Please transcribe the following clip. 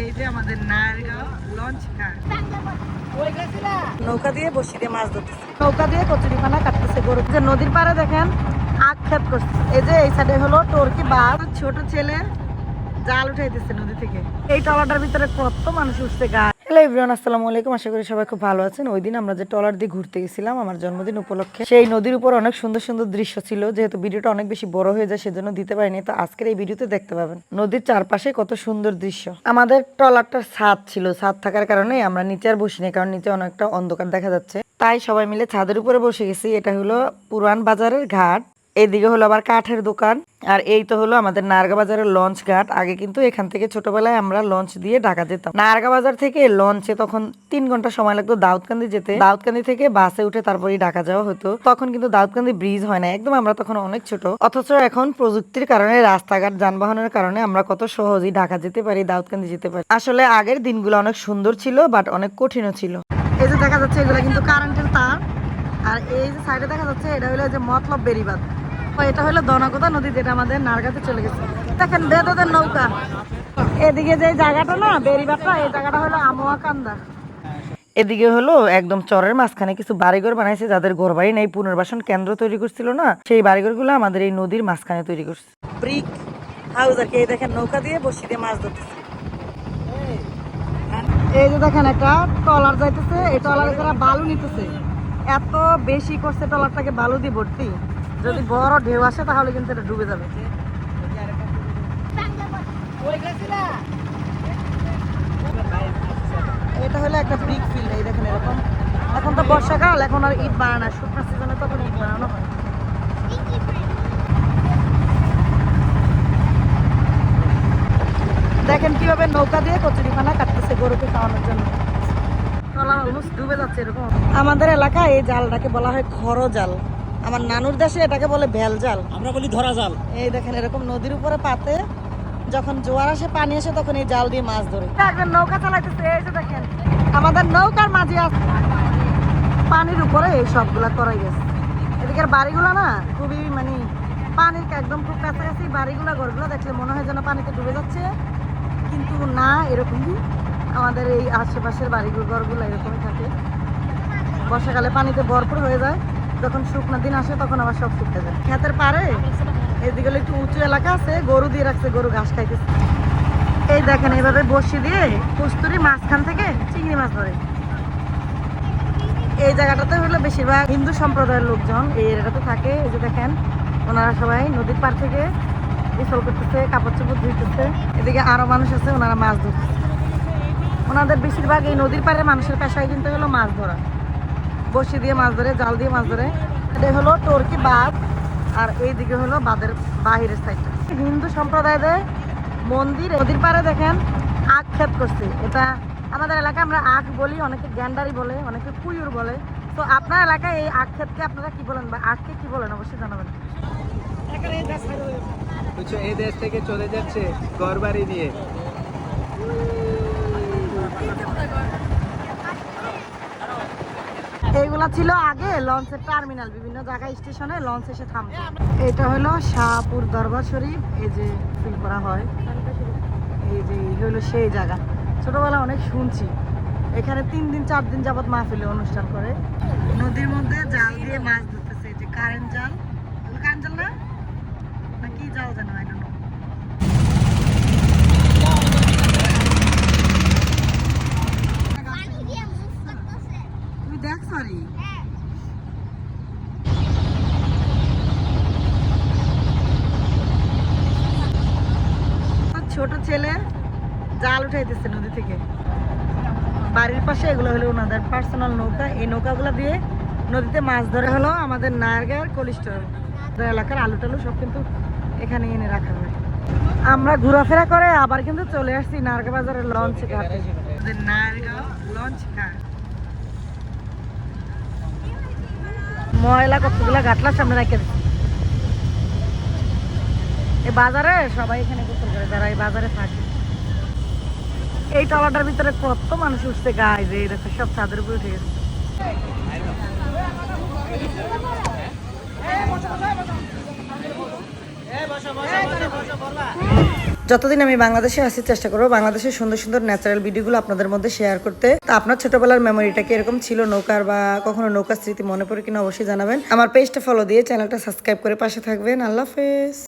এই যে আমাদের নারগাঁও লঞ্চ নৌকা দিয়ে বসি দিয়ে মাছ ধরতেছে। নৌকা দিয়ে কচুরিপানা কাটতেছে গরু। যে নদীর পাড়ে দেখেন আখ ক্ষেত করছে। এই যে এই সাইডে হলো টর্কি বা ছোট ছেলে জাল উঠাইতেছে নদী থেকে। এই টলাটার ভিতরে কত মানুষ উঠছে গা হ্যালো এভরিওয়ান, আসসালামু আলাইকুম। আশা করি সবাই খুব ভালো আছেন। ওই দিন আমরা যে টলার দিয়ে ঘুরতে গেছিলাম আমার জন্মদিন উপলক্ষে, সেই নদীর উপর অনেক সুন্দর সুন্দর দৃশ্য ছিল। যেহেতু ভিডিওটা অনেক বেশি বড় হয়ে যায়, সেজন্য দিতে পারিনি। তো আজকের এই ভিডিওতে দেখতে পাবেন নদীর চারপাশে কত সুন্দর দৃশ্য। আমাদের ট্রলারটার ছাদ ছিল। ছাদ থাকার কারণে আমরা নিচে আর বসিনি, কারণ নিচে অনেকটা অন্ধকার দেখা যাচ্ছে। তাই সবাই মিলে ছাদের উপরে বসে গেছি। এটা হলো পুরান বাজারের ঘাট। এইদিকে হলো আবার কাঠের দোকান, আর এই তো হলো আমাদের নারগা বাজারের লঞ্চ ঘাট। আগে কিন্তু এখান থেকে ছোটবেলায় আমরা লঞ্চ দিয়ে ঢাকা যেতাম। নারগা বাজার থেকে লঞ্চে তখন তিন ঘণ্টা সময় লাগতো দাউদকান্দি যেতে। দাউদকান্দি থেকে বাসে উঠে তারপরেই ঢাকা যাওয়া হতো। তখন কিন্তু দাউদকান্দি ব্রিজ হয় না একদম আমরা তখন অনেক ছোট। অথচ এখন প্রযুক্তির কারণে, রাস্তাঘাট, যানবাহনের কারণে আমরা কত সহজেই ঢাকা যেতে পারি, দাউদকান্দি যেতে পারি। আসলে আগের দিনগুলো অনেক সুন্দর ছিল বাট অনেক কঠিনও ছিল। এই যে দেখা যাচ্ছে এগুলো কিন্তু কারেন্টের তার। আর এই যে সাইডে দেখা যাচ্ছে, এটা হলো যে মতলব বেরিবাদ এটা হলো দনাকোদা নদী যেটা আমাদের নারগাতে চলে গেছে। দেখেন বেদদের নৌকা। এদিকে যে জায়গাটা না বেরিবাদটা এই জায়গাটা হলো আমোয়া কান্দা এদিকে হলো একদম চরের মাঝখানে কিছু বাড়িঘর বানাইছে যাদের ঘর বাড়ি নেই পুনর্বাসন কেন্দ্র তৈরি করছিল না সেই বাড়িঘরগুলো আমাদের এই নদীর মাঝখানে তৈরি করছে। ব্রিক হাউস আর কি দেখেন নৌকা দিয়ে বসি দিয়ে মাছ ধরতেছে। এই যে দেখেন একটা ট্রলার যাইতেছে এই ট্রলারে তারা বালু নিতেছে এত বেশি করছে ট্রলারটাকে বালু দিয়ে ভর্তি। যদি বড় ঢেউ আসে তাহলে কিন্তু এটা ডুবে যাবে। এটা হলো একটা ব্রিক ফিল্ড এই দেখেন এরকম। এখন তো বর্ষাকাল এখন আর ইট বানায় না শুকনো সিজনে তখন ইট বানানো হয়। দেখেন কীভাবে নৌকা দিয়ে কচুরিখানা কাটতেছে গরুকে খাওয়ানোর জন্য। অলমোস্ট ডুবে যাচ্ছে এরকম। আমাদের এলাকায় এই জালটাকে বলা হয় খড় জাল। আমার নানুর দেশে এটাকে বলে ভেল জাল। আমরা বলি ধরা জাল। এই দেখেন এরকম নদীর উপরে পাতে যখন জোয়ার আসে পানি আসে তখন এই জাল দিয়ে মাছ ধরে। একজন নৌকা চালাইতেছে এই যে দেখেন আমাদের নৌকার মাঝে আছে পানির উপরে এই সবগুলা করাই গেছে। এদিকের বাড়িগুলো না খুবই মানে পানির একদম খুব কাছাকাছি বাড়িগুলো ঘরগুলো দেখলে মনে হয় যেন পানিতে ডুবে যাচ্ছে। কিন্তু না এরকমই আমাদের এই আশেপাশের বাড়িগুলো ঘরগুলো এরকমই থাকে। বর্ষাকালে পানিতে ভরপুর হয়ে যায়। যখন শুকনো দিন আসে, তখন আবার সব শুকিয়ে যায়। ক্ষেতের পারে এদিকে একটু উঁচু এলাকা আছে, গরু দিয়ে রাখছে, গরু ঘাস খাইতেছে। এই দেখেন, এইভাবে বসি দিয়ে কস্তুরি মাঝখান থেকে চিংড়ি মাছ ধরে। এই জায়গাটাতে হলো বেশিরভাগ হিন্দু সম্প্রদায়ের লোকজন, এই এলাকাতে থাকে, এই যে দেখেন, ওনারা সবাই নদীর পার থেকে গোসল করতেছে, কাপড় চোপড় ধুইতেছে, এদিকে আরও মানুষ আছে, ওনারা মাছ ধরতেছে। ওনাদের বেশিরভাগ এই নদীর পাড়ের মানুষের পেশায় কিন্তু হলো মাছ ধরা। বসি দিয়ে মাছ ধরে জাল দিয়ে মাছ ধরে। এটা হলো টর্কি বাঁধ আর এইদিকে হলো বাঁধের বাহিরের সাইডটা হিন্দু সম্প্রদায়দের মন্দির নদীর পাড়ে দেখেন আখ ক্ষেত করছে। এটা আমাদের এলাকায় আমরা আখ বলি অনেকে গ্যান্ডারি বলে অনেকে কুয়ুর বলে। তো আপনার এলাকায় এই আখ ক্ষেতকে আপনারা কি বলেন বা আখকে কি বলেন? অবশ্যই জানাবেন। বুঝছ এই দেশ থেকে চলে যাচ্ছে ঘর বাড়ি নিয়ে এইগুলা ছিল আগে লঞ্চের টার্মিনাল, বিভিন্ন জায়গায় স্টেশনে লঞ্চ এসে থামতো। এটা হলো শাহপুর দরবার শরীফ, এই যে ফিল করা হয়। এই যে এই হলো সেই জায়গা। ছোটবেলা অনেক শুনছি। এখানে তিন দিন, চার দিন যাবত মাহফিলে অনুষ্ঠান করে। নদীর মধ্যে জাল দিয়ে মাছ ধরতেছে যে কারেন্ট জাল। কারেন্ট জাল না? কি জাল জানো আই সরি ছোট ছেলে জাল উঠাইতেছে নদী থেকে। বাড়ির পাশে এগুলো হলো ওনাদের পার্সোনাল নৌকা। এই নৌকাগুলো দিয়ে নদীতে মাছ ধরে হলো। আমাদের নারগার কোলিস্টোর এলাকার আলু টালু সব কিন্তু এখানে এনে রাখা হয়। আমরা ঘোরাফেরা করে আবার কিন্তু চলে আসছি নারগা বাজারের লঞ্চ ঘাটে। নারগাঁও লঞ্চ ঘাট। ময়লা কতগুলা গাটলা সামনে রাখে এই বাজারে সবাই এখানে গোসল করে, যারা এই বাজারে থাকে। এই টলাটার ভিতরে কত মানুষ উঠছে গায়ে যে এই দেখো, সব ছাদের উপরে উঠে গেছে। যতদিন আমি বাংলাদেশে আসি চেষ্টা করব বাংলাদেশের সুন্দর সুন্দর ন্যাচারাল ভিডিওগুলো আপনাদের মধ্যে শেয়ার করতে। তো আপনার ছোটবেলার মেমোরিটা কি এরকম ছিল, নৌকার বা কখনো নৌকার স্মৃতি মনে পড়ে কিনা অবশ্যই জানাবেন। আমার পেজটা ফলো দিয়ে চ্যানেলটা সাবস্ক্রাইব করে পাশে থাকবেন। আল্লাহ হাফেজ।